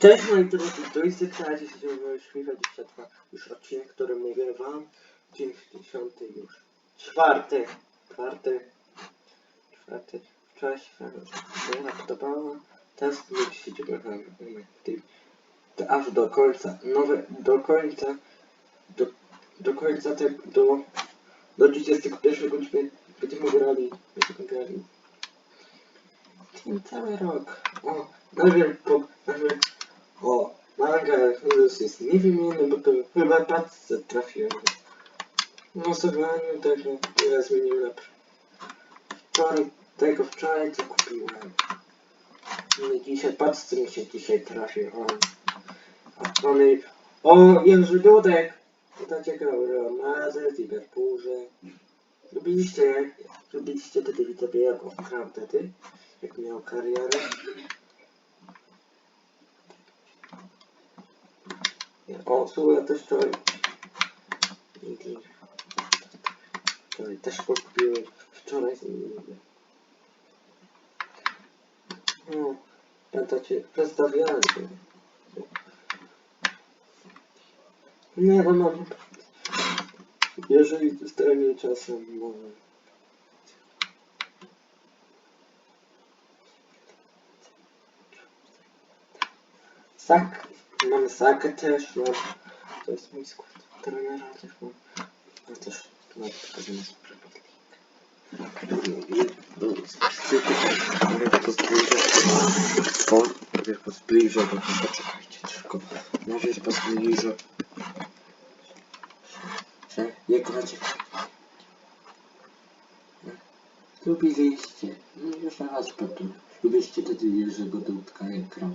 Cześć moi drodzy, jest trzeba dzisiaj FIFA 22 już odcinek, który mówię wam 90 już czwarty, czwarty, czwarty, wczoraj się fajnie podobało, teraz musicie aż do końca, nowe, do końca, do, do końca te, do, do 31 godziny będziemy grali, będziemy grali. Ten cały rok, o, najpierw, po, najpierw o, manga Hindus jest niewymienny, bo to chyba paczce trafiłem. W losowaniu tego ja zmieniłem na pr- wczoraj, tego wczoraj co kupiłem. Nie dzisiaj, paczce mi się dzisiaj trafił, o. A mamy, o, Jerzy Dudek! Pytacie grał Real Madrid, Liverpoolze. Lubiliście, jak, lubiliście wtedy on grał wtedy? Jak miał karierę? O, słuchaj, ja też wczoraj. Wczoraj też kupiłem. Wczoraj zmieniłem. No, pamiętacie, przedstawiałem się. Nie, no mam. Jeżeli dostanie czasem, może. Sak. Mam Sakę też, no. To jest mój skład trenera też mam. Ale też tu mam pokazane zbliżę. O, to zbliżę, bo to poczekajcie tylko. Zbliżę. Że jego macie. Lubiliście. No już raz potem. Lubiliście wtedy Jerzego Dudka, jak grał.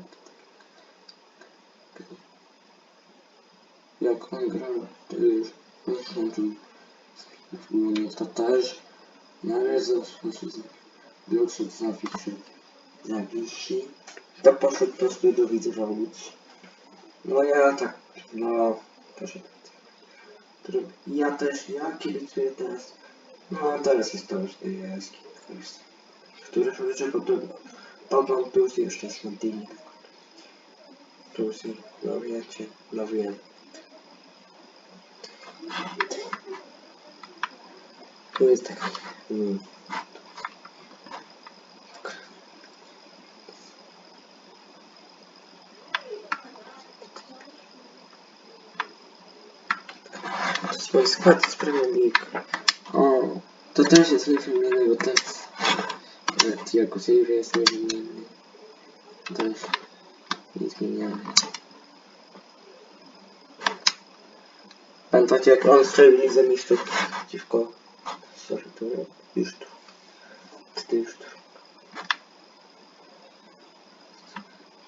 Grał, to już skończył wspólnie to też należy był przed zawisy zawisi to poszedł po prostu do widza łódź no ja tak no poszedł Który- ja też ja kibicuję teraz no teraz jest to już jest który rzeczy potem Paweł plus jeszcze świątyni plus no wiecie no wiem Tu jest taki. Mm. Swój skład z Premier League. O, to też jest niewymienny, bo Pamiętacie jak on strzelił Lidze Mistrzów przeciwko Sorry, to już tu. Wtedy już tu.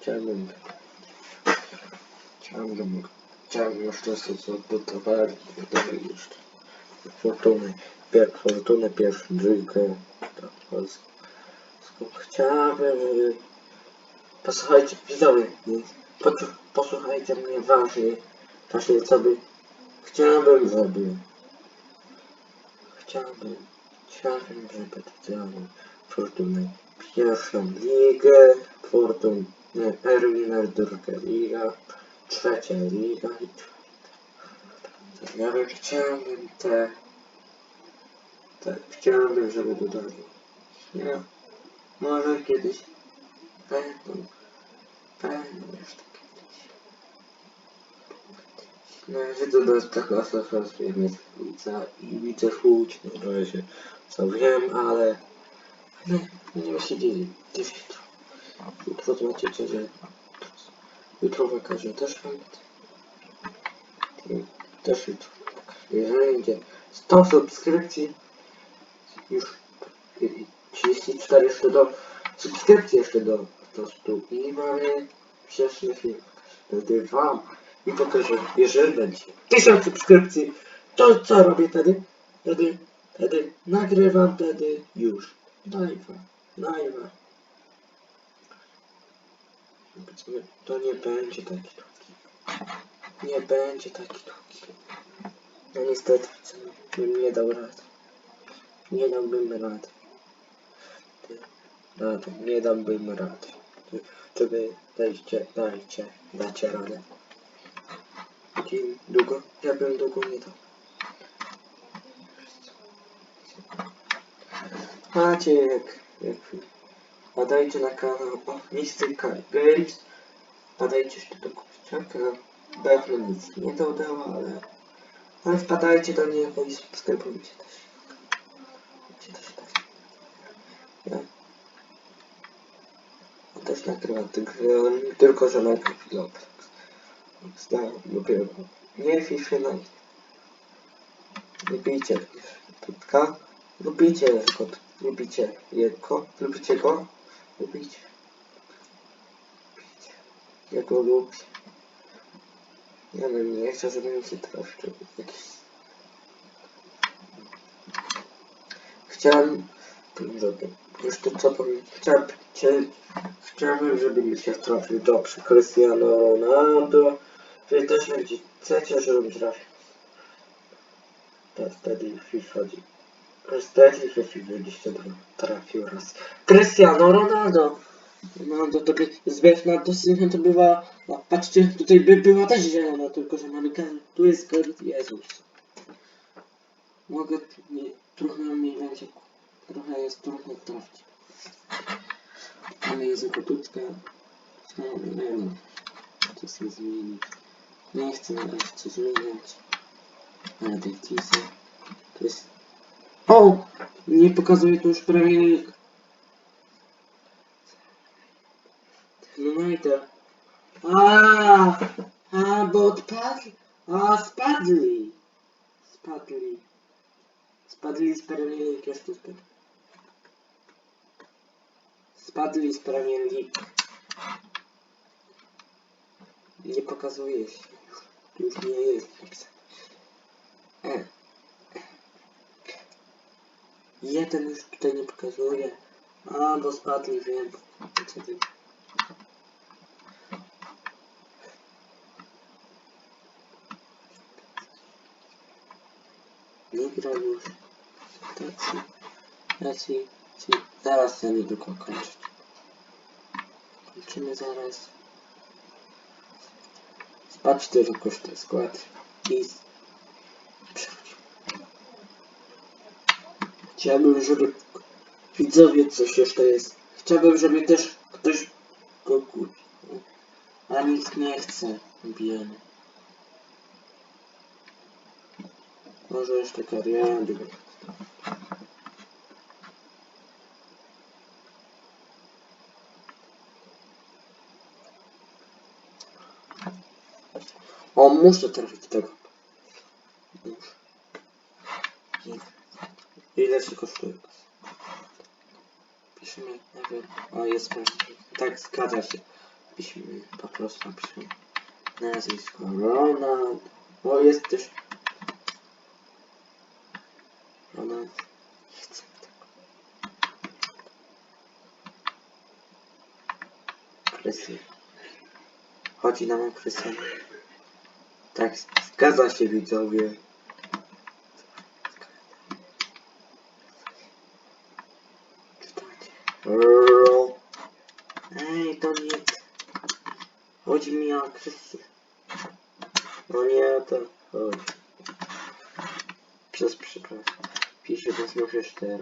Chciałbym... Chciałbym... Chciałbym to sobie odbudowali. Gotowi już. Fortuny. Pier, fortunę pierwszą, drzwikę. Tak, polską. Chciałbym, żeby... Posłuchajcie, widzowie. Posłuchajcie mnie ważnie. Właśnie co by... Chciałbym, żeby... Chciałbym, chciałbym, żeby dodało Fortunę pierwszą ligę, Fortunę Erwiner druga liga, trzecia liga i czwarta. Ja bym chciałbym te, te chciałbym, żeby dodali. Ja, może kiedyś będą, będą takie. No ja widzę do tego asociacji Wica i widzę Łódź na razie. Co wiem, ale nie, nie ma się dzieje. Gdzieś jutro. Jutro zobaczycie, że jutro wakazie też będę. Też jutro. Jeżeli będzie 100 subskrypcji, już 34 jeszcze do subskrypcji jeszcze do, do 100 i mamy pierwszy film. Wtedy wam i pokażę, jeżeli będzie 1000 subskrypcji, to co robię wtedy? Wtedy, wtedy nagrywam wtedy już. Live'a, live'a. Powiedzmy, To nie będzie taki długi. Nie będzie taki długi. No niestety, bym nie dał rady. Nie dałbym rady. Rady, nie dałbym rady. Ty, wtedy dajcie, dajcie, dacie radę. Dzień długo? Ja bym długo nie dał. Macie jak, Padajcie na kanał Mistyka Games. Padajcie jeszcze do kurczaka. Pewno nic nie dodała, ale... Ale wpadajcie do niego i subskrybujcie też. Subskrybujcie też tak. Ja. On też nagrywa tylko, tylko że najpierw Roblox. Znam dopiero. Nie Fifi na Lubicie Tutka. Lubicie kot. Lubicie jego. Lubicie go. Lubicie. Lubicie. Ja go lubię. Ja bym nie chciał, żeby mi się troszczył. Jakiś... Chciałem... Już to co powiem. Chciałem... Cię... Chciałbym, żeby mi się trafił dobrze Cristiano Ronaldo. Wy też będzie chcecie, żebym trafił. To wtedy już chodzi. Wtedy w FIFA 22 trafił raz. Cristiano Ronaldo! Ronaldo to by zbierz na dosyć to bywa. Patrzcie, tutaj by była też zielona, tylko że mamy kan. Tu jest kan. Jezus. Mogę. Nie, trochę mi będzie. Trochę jest trudno trafić. Ale jest. No, nie wiem. Co chcę zmienić. Nie chcę jeszcze zmieniać. Ale tej tisy. To jest. O! Nie pokazuje tu już prawie. United. A, a, bo odpadli. A, spadli. Spadli. Spadli z Premier League, jest tu spadł. Spadli z Premier League. Nie pokazuje się. Tu już nie jest napisane. E. Jeden już tutaj nie pokazuje. A, bo spadli, a4 kosztuje skład i przerzuć. Chciałbym, żeby widzowie coś jeszcze jest. Chciałbym, żeby też ktoś go kupił. A nikt nie chce. Bieny. Może jeszcze kariera. O, muszę trafić tego. Muszę. Ile się kosztuje? Piszemy, nie wiem. O, jest pewnie. Tak, zgadza się. Piszemy, po prostu napiszemy. Nazwisko Ronald. O, jest też. Ronald. Nie chcę tego. Krystian. Chodzi nam o Krystian. Tak, zgadza się widzowie. Ej, to nie... Chodzi mi o Krystian. No nie to chodzi. Przez przypadek. Piszę, więc muszę jeszcze raz.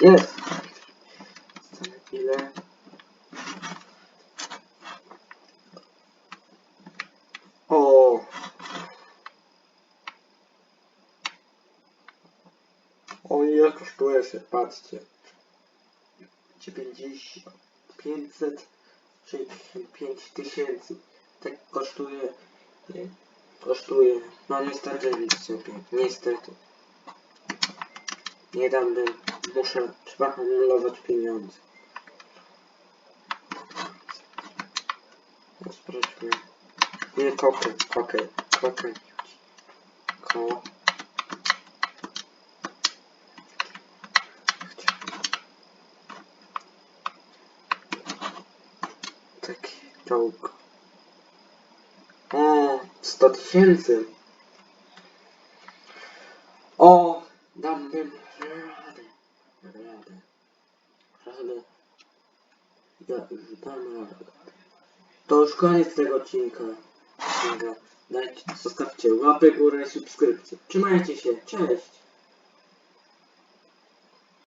Jest! Za chwilę. O! O ile się, patrzcie. 90, 500, 65 tysięcy. Tak kosztuje, nie, kosztuje, no niestety widzowie, niestety. Nie dam muszę, trzeba anulować pieniądze. Sprawdźmy. Nie, kokę, kokę, kokę. Ko. Czołg. O, 100 tysięcy. O, dałbym radę. Radę. Radę. Ja, To już koniec tego odcinka. Dajcie, zostawcie łapę górę i subskrypcję. Trzymajcie się, cześć!